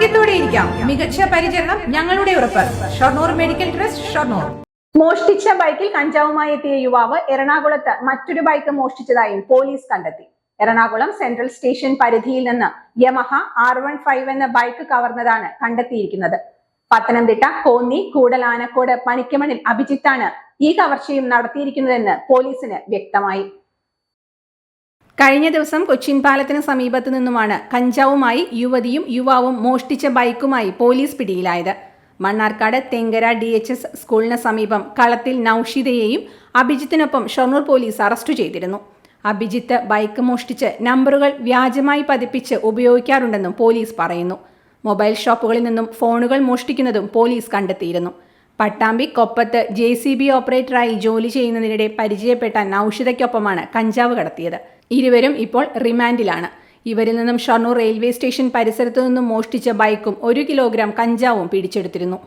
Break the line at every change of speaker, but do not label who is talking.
ആരോഗ്യത്തോടെ ഇരിക്കാം. മികച്ച പരിചരണം ഞങ്ങളുടെ ഉറപ്പ്. Shoranur medical trust Shoranur.
മോഷ്ടിച്ച ബൈക്കിൽ കഞ്ചാവുമായി എത്തിയ യുവാവ് എറണാകുളത്ത് മറ്റൊരു ബൈക്ക് മോഷ്ടിച്ചതായും പോലീസ് കണ്ടെത്തി. എറണാകുളം സെൻട്രൽ സ്റ്റേഷൻ പരിധിയിൽ നിന്ന് യമഹ ആർ വൺ ഫൈവ് എന്ന ബൈക്ക് കവർന്നതാണ് കണ്ടെത്തിയിരിക്കുന്നത്. പത്തനംതിട്ട കോന്നി കൂടലാനക്കോട് പണിക്കമണിൽ അഭിജിത്താണ് ഈ കവർച്ചയും നടത്തിയിരിക്കുന്നതെന്ന് പോലീസിന് വ്യക്തമായി.
കഴിഞ്ഞ ദിവസം കൊച്ചിൻ പാലത്തിന് സമീപത്ത് നിന്നുമാണ് കഞ്ചാവുമായി യുവതിയും യുവാവും മോഷ്ടിച്ച ബൈക്കുമായി പോലീസ് പിടിയിലായത്. Mannarkkad Thenkara D H S സ്കൂളിന് സമീപം കളത്തിൽ നൌഷിതയെയും അഭിജിത്തിനൊപ്പം ഷൊർണൂർ പോലീസ് അറസ്റ്റ് ചെയ്തിരുന്നു. അഭിജിത്ത് ബൈക്ക് മോഷ്ടിച്ച് നമ്പറുകൾ വ്യാജമായി പതിപ്പിച്ച് ഉപയോഗിക്കാറുണ്ടെന്നും പോലീസ് പറയുന്നു. മൊബൈൽ ഷോപ്പുകളിൽ നിന്നും ഫോണുകൾ മോഷ്ടിക്കുന്നതും പോലീസ് കണ്ടെത്തിയിരുന്നു. പട്ടാമ്പി കൊപ്പത്ത് ജെ സി ബി ഓപ്പറേറ്ററായി ജോലി ചെയ്യുന്നതിനിടെ പരിചയപ്പെട്ട നൌഷിതയ്ക്കൊപ്പമാണ് കഞ്ചാവ് കടത്തിയത്. ഇരുവരും ഇപ്പോൾ റിമാൻഡിലാണ്. ഇവരിൽ നിന്നും ഷൊർണൂർ റെയിൽവേ സ്റ്റേഷൻ പരിസരത്തു നിന്നും മോഷ്ടിച്ച ബൈക്കും ഒരു കിലോഗ്രാം കഞ്ചാവും പിടിച്ചെടുത്തിരുന്നു.